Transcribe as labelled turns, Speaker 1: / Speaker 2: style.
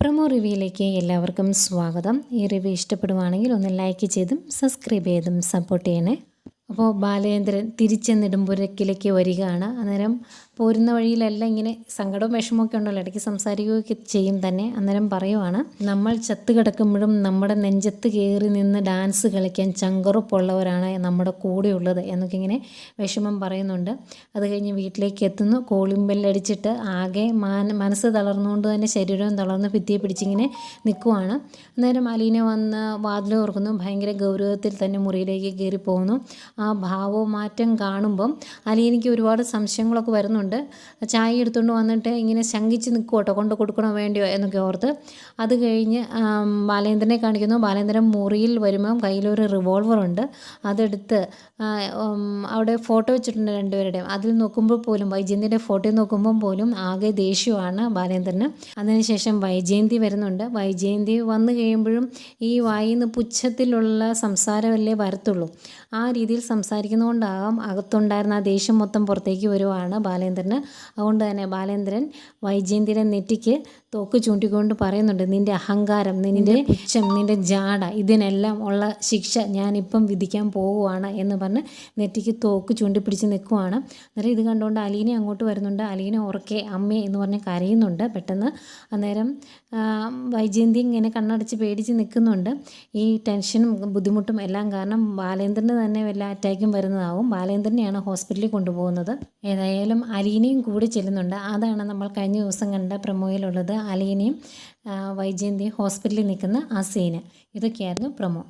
Speaker 1: Promo റിവ്യൂയിലേക്ക് എല്ലാവർക്കും സ്വാഗതം. ഈ റിവ്യൂ ഇഷ്ടപ്പെടുവാണെങ്കിൽ ഒന്ന് ലൈക്ക് ചെയ്തും സബ്സ്ക്രൈബ് ചെയ്തും സപ്പോർട്ട് ചെയ്യണേ. അപ്പോൾ ബാലേന്ദ്രൻ തിരിച്ച് നെടുമ്പുരക്കിലേക്ക് വരികയാണ്. അന്നേരം പോരുന്ന വഴിയിലെല്ലാം ഇങ്ങനെ സങ്കടവും വിഷമമൊക്കെ ഉണ്ടല്ലോ. ഇടയ്ക്ക് സംസാരിക്കുകയൊക്കെ ചെയ്യും തന്നെ. അന്നേരം പറയുവാണ് നമ്മൾ ചത്ത് കിടക്കുമ്പോഴും നമ്മുടെ നെഞ്ചത്ത് കയറി നിന്ന് ഡാൻസ് കളിക്കാൻ ചങ്കറുപ്പുള്ളവരാണ് നമ്മുടെ കൂടെയുള്ളത് എന്നൊക്കെ ഇങ്ങനെ വിഷമം പറയുന്നുണ്ട്. അത് കഴിഞ്ഞ് വീട്ടിലേക്ക് എത്തുന്നു. കോളിമ്പല്ലടിച്ചിട്ട് ആകെ മാന മനസ്സ് തളർന്നുകൊണ്ട് തന്നെ ശരീരവും തളർന്ന് ഭിത്തിയെ പിടിച്ചിങ്ങനെ നിൽക്കുവാണ്. അന്നേരം അലീന വന്ന് വാതിൽ ഓർക്കുന്നു ഭയങ്കര ഗൗരവത്തിൽ തന്നെ മുറിയിലേക്ക് കയറി പോകുന്നു. ആ ഭാവമാറ്റം കാണുമ്പം അലീനയ്ക്ക് ഒരുപാട് സംശയങ്ങളൊക്കെ വരുന്നുണ്ട്. ചായ എടുത്തുകൊണ്ട് വന്നിട്ട് ഇങ്ങനെ ശങ്കിച്ച് നിൽക്കും കേട്ടോ കൊണ്ട് കൊടുക്കണോ വേണ്ടിയോ എന്നൊക്കെ ഓർത്ത്. അത് കഴിഞ്ഞ് ബാലേന്ദ്രനെ കാണിക്കുന്നു. ബാലേന്ദ്രൻ മുറിയിൽ വരുമ്പം കയ്യിലൊരു റിവോൾവർ ഉണ്ട്. അതെടുത്ത് അവിടെ ഫോട്ടോ വെച്ചിട്ടുണ്ട് രണ്ടുപേരുടെയും. അതിൽ നോക്കുമ്പോൾ പോലും വൈജയന്തിന്റെ ഫോട്ടോ നോക്കുമ്പോൾ പോലും ആകെ ദേഷ്യമാണ് ബാലേന്ദ്രന്. അതിനുശേഷം വൈജയന്തി വരുന്നുണ്ട്. വൈജയന്തി വന്നു കഴിയുമ്പോഴും ഈ വായിന്ന് പുച്ഛത്തിലുള്ള സംസാരമല്ലേ വരത്തുള്ളൂ. ആ രീതിയിൽ സംസാരിക്കുന്നതുകൊണ്ടാകാം അകത്തുണ്ടായിരുന്ന ആ ദേഷ്യം മൊത്തം പുറത്തേക്ക് വരുവാണ് ബാലേന്ദ്രന്. അതുകൊണ്ട് തന്നെ ബാലേന്ദ്രൻ വൈജയന്തിയുടെ നെറ്റിക്ക് തോക്ക് ചൂണ്ടിക്കൊണ്ട് പറയുന്നുണ്ട് നിന്റെ അഹങ്കാരം നിന്റെ പുച്ഛം നിന്റെ ജാട ഇതിനെല്ലാം ഉള്ള ശിക്ഷ ഞാനിപ്പം വിധിക്കാൻ പോവുകയാണ് എന്ന് പറഞ്ഞ് നെറ്റിക്ക് തോക്ക് ചൂണ്ടിപ്പിടിച്ച് നിൽക്കുവാണ്. അന്നേരം ഇത് കണ്ടുകൊണ്ട് അലീനെ അങ്ങോട്ട് വരുന്നുണ്ട്. അലീനെ ഉറക്കെ അമ്മേ എന്ന് പറഞ്ഞ് കരയുന്നുണ്ട്. പെട്ടെന്ന് അന്നേരം വൈജയന്തി ഇങ്ങനെ കണ്ണടച്ച് പേടിച്ച് നിൽക്കുന്നുണ്ട്. ഈ ടെൻഷനും ബുദ്ധിമുട്ടും എല്ലാം കാരണം ബാലേന്ദ്രന് തന്നെ വല്ല അറ്റാക്കും വരുന്നതാവും. ബാലേന്ദ്രനെയാണ് ഹോസ്പിറ്റലിൽ കൊണ്ടുപോകുന്നത്. ഏതായാലും അലീനയും കൂടി ചെല്ലുന്നുണ്ട്. അതാണ് നമ്മൾ കഴിഞ്ഞ ദിവസം കണ്ട പ്രൊമോയിലുള്ളത്. അലീനയും വൈജയന്തി ഹോസ്പിറ്റലിൽ നിൽക്കുന്ന ആ സീന്. ഇതൊക്കെയായിരുന്നു പ്രൊമോ.